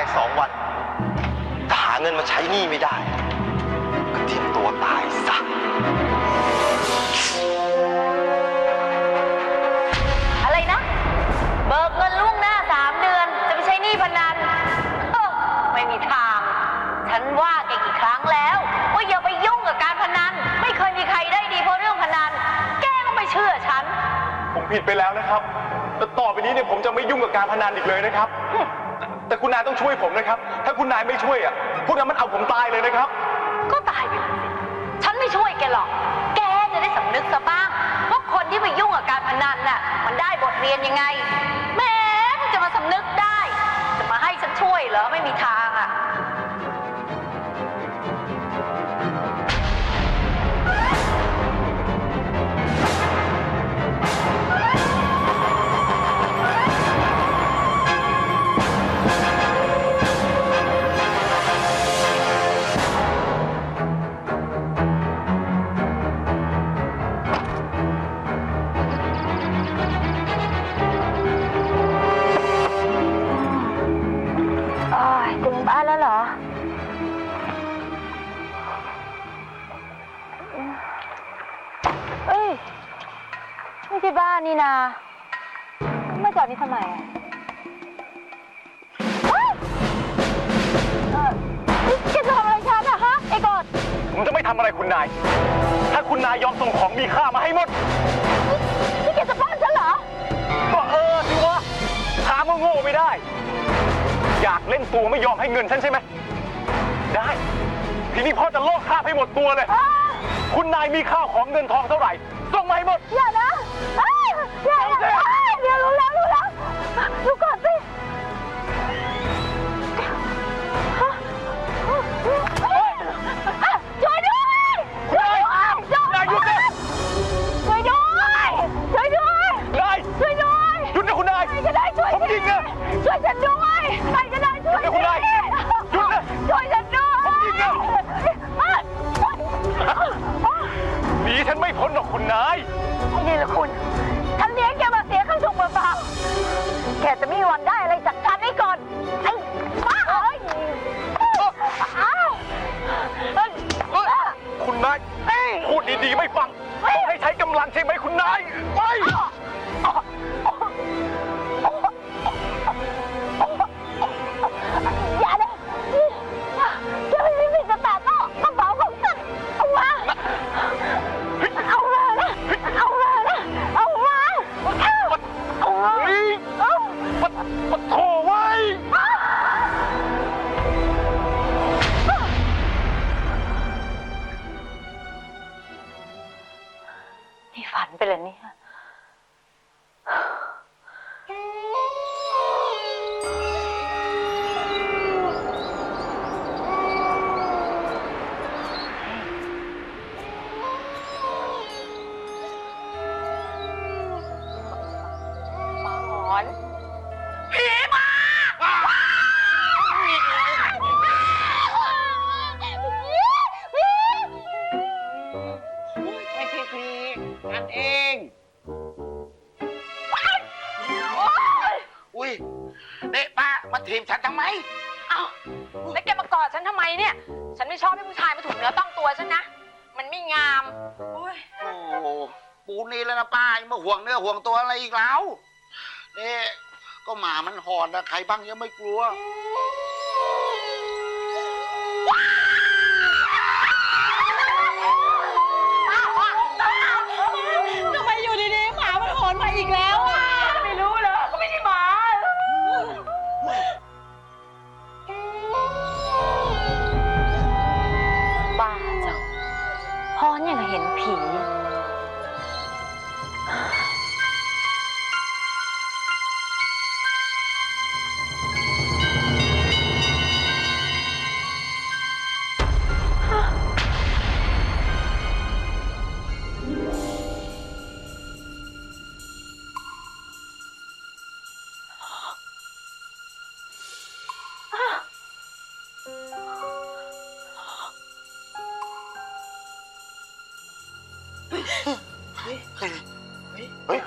แกอีกสองวันถ้าหาเงินมาใช้หนี้ไม่ได้ ก็เตรียมตัวตายซะ อะไรนะ เบิกเงินล่วงหน้าสามเดือน จะไปใช้หนี้พนันเอ้อไม่มีทาง ฉันว่าแกกี่ครั้งแล้ว ว่าอย่าไปยุ่งกับการพนัน ไม่เคยมีใครได้ดีเพราะเรื่องพนัน แกก็ไม่เชื่อฉัน ผมผิดไปแล้วนะครับ แต่ต่อไปนี้เนี่ยผมจะไม่ยุ่งกับการพนันอีกเลยนะครับแต่ คุณนายต้องช่วยผมนะครับ ถ้าคุณนายไม่ช่วยอะ พวกนั้นมันเอาผมตายเลยนะครับ ก็ตายไปเลยสิ ฉันไม่ช่วยแกหรอก แกจะได้สำนึกซะบ้าง ว่าคนที่ไปยุ่งกับการพนันน่ะ มันได้บทเรียนยังไง แม้มันจะมาสำนึกได้ จะมาให้ฉันช่วยเหรอ ไม่มีทาง นนี่นา มาจอดนี่ทำไมอะเฮ้ยเอ่อนี่แกจะทำอะไรฉันอะฮะไอ้กอดผมจะไม่ทำอะไรคุณนาย ถ้าคุณนายยอมส่งของมีค่ามาให้หมด นี่แกจะป้อนฉันเหรอ ก็เออสิวะถามว่าโง่ไม่ได้ อยากเล่นตัวไม่ยอมให้เงินฉันใช่ไหม ได้ ทีนี้พ่อจะโลกคาบให้หมดตัวเลยอ้าคุณนายมีข้าวของเงินทองเท่าไหร่ส่งมาให้หมด อย่านะอ้าอ ย่า พูดดีๆไม่ฟังต้องให้ใช้กำลังใช่ไหมคุณนาย ไป นั่นเอง อุ้ยเด็ป้ามาทีมฉันทำไม เอ้าแล้วแกมากอดฉันทำไมเนี่ย ฉันไม่ชอบให้ผู้ชายมาถูกเนื้อต้องตัวฉันนะ มันไม่งามอุ้ยโอ้โหปูนี่แล้วนะป้ายังมาห่วงเนื้อห่วงตัวอะไรอีกแล้วนี่ก็หมามันหอนนะใครบ้างยังไม่กลัวท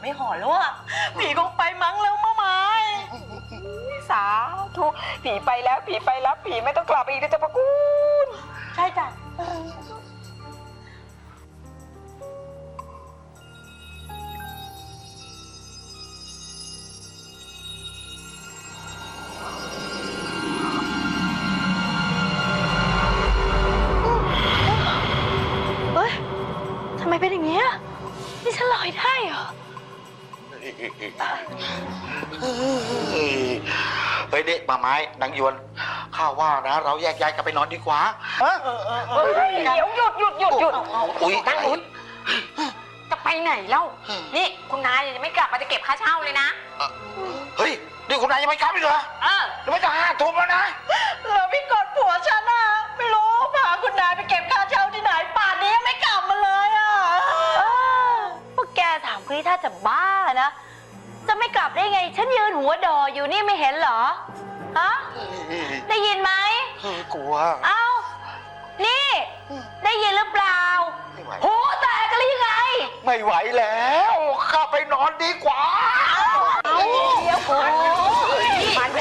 ไม่หอนแล้วอะผีคงไปมั้งแล้วมาไม้สาธุผีไปแล้วผีไปแล้วผีไม่ต้องกลับไปอีกนะเจ้าพระคุณ ใช่จ้ะ เฮ้ยเด็กมาไม้นางยวนข้าว่านะ เราแยกย้ายกันไปนอนดีกว่าฮะเฮ้ยเดี๋ยวหยุดหยุดหยุดหยุดอุ้ยตั้งอุ้ยจะไปไหนเล่า นี่คุณนายยังไม่กลับมาจะเก็บค่าเช่าเลยนะ เฮ้ย นี่คุณนายยังไม่กลับอีกเหรอเออยังไม่จะห้าทุ่มแล้วนะแล้วพี่กดผัวฉันอะไม่รู้พาคุณนายไปเก็บค่าเช่าที่ไหนป่านนี้ยังไม่กลับมาเลยอะพวกแกถามพี่ถ้าจะบ้านะ จะไม่กลับได้ไง ฉันยืนหัวดออยู่นี่ไม่เห็นเหรอ ฮะ ได้ยินไหม เฮ้ยกลัว เอ้านี่ ได้ยินหรือเปล่า ไม่ไหว หูแตกกันหรือยังไง ไม่ไหวแล้วข้าไปนอนดีกว่าเดี๋ยวโอ้ยมันแหม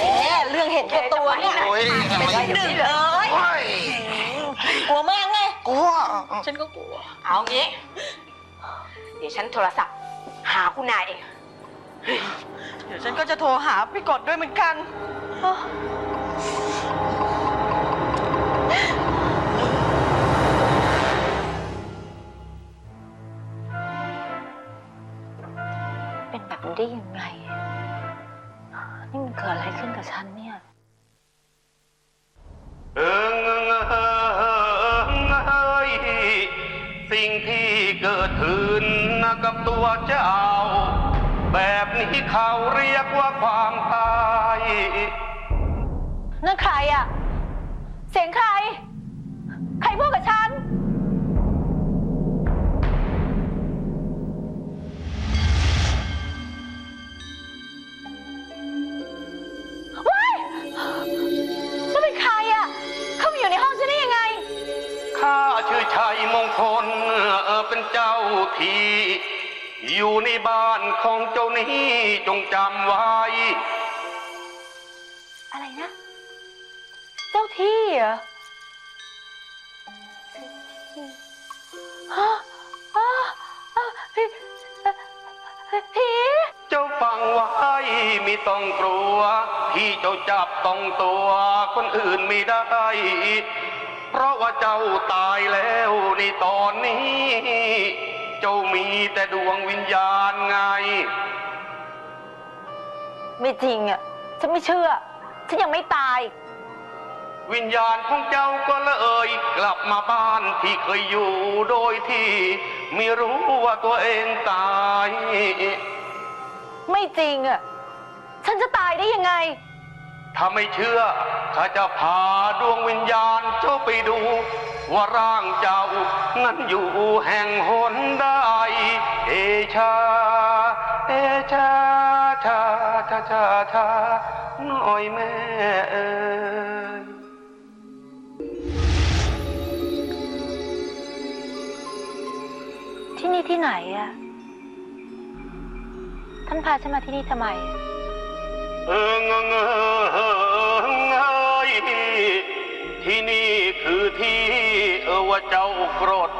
เรื่องเห็นแก่ตัวเนี่ยโอ้ยเป็นไรดึงเลยโอ้ยกลัวมากไง กลัว ฉันก็กลัว เอางี้ เดี๋ยวฉันโทรศัพท์ หาคุณนายเอง เดี๋ยวฉันก็จะโทรหาพี่กดด้วยเหมือนกัน เป็นแบบนี้ได้ยังไง นี่มันเกิดอะไรขึ้นกับฉันเนี่ย เอิงเอิงเอิงเอ้ยสิ่งที่เกิดขึ้นกับตัวเจ้า แบบนี้เขาเรียกว่าความตาย นั่นใครอะเสียงใคร ของเจ้านี้จงจำไว้ อะไรนะ เจ้าที่เหรอฮะฮะฮะพี่เอ่อผี เจ้าฟังไว้ไม่ต้องกลัว ที่เจ้าจับต้องตัวคนอื่นไม่ได้ เพราะว่าเจ้าตายแล้วในตอนนี้เจ้ามีแต่ดวงวิญญาณไง ไม่จริงอะ ฉันไม่เชื่อ ฉันยังไม่ตาย วิญญาณของเจ้าก็เลย กลับมาบ้านที่เคยอยู่โดยที่ไม่รู้ว่าตัวเองตาย ไม่จริงอะ ฉันจะตายได้ยังไง ถ้าไม่เชื่อข้าจะพาดวงวิญญาณเจ้าไปดู ว่าร่างเจ้านั้นอยู่แห่งหนใดเอชา เอชาชาชาชาชาหน่อยแม่เอ๋ยที่นี่ที่ไหนอะท่านพาฉันมาที่นี่ทำไม เอิงเอิงอ ว่าเจ้าโกรธ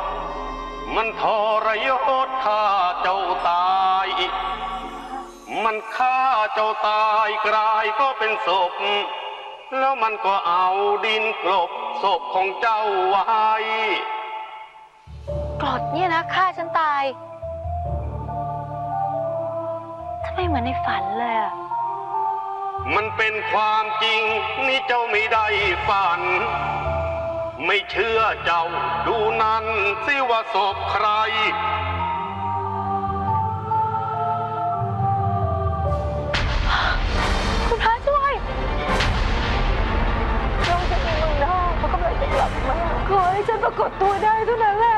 มันทรยศฆ่าเจ้าตาย มันฆ่าเจ้าตายกลายก็เป็นศพ แล้วมันก็เอาดินกลบศพของเจ้าไว้กรดเนี่ยนะฆ่าฉันตายทำไมเหมือนในฝันเลยอะมันเป็นความจริงนี่เจ้าไม่ได้ฝัน ไม่เชื่อเจ้าดูนั้นสิว่าศพใคร คุณพระช่วยน้องจะมีมึงนะเขากำลังจะกลับมาขอให้ฉันปรากฏตัวได้เท่านั้นแหละ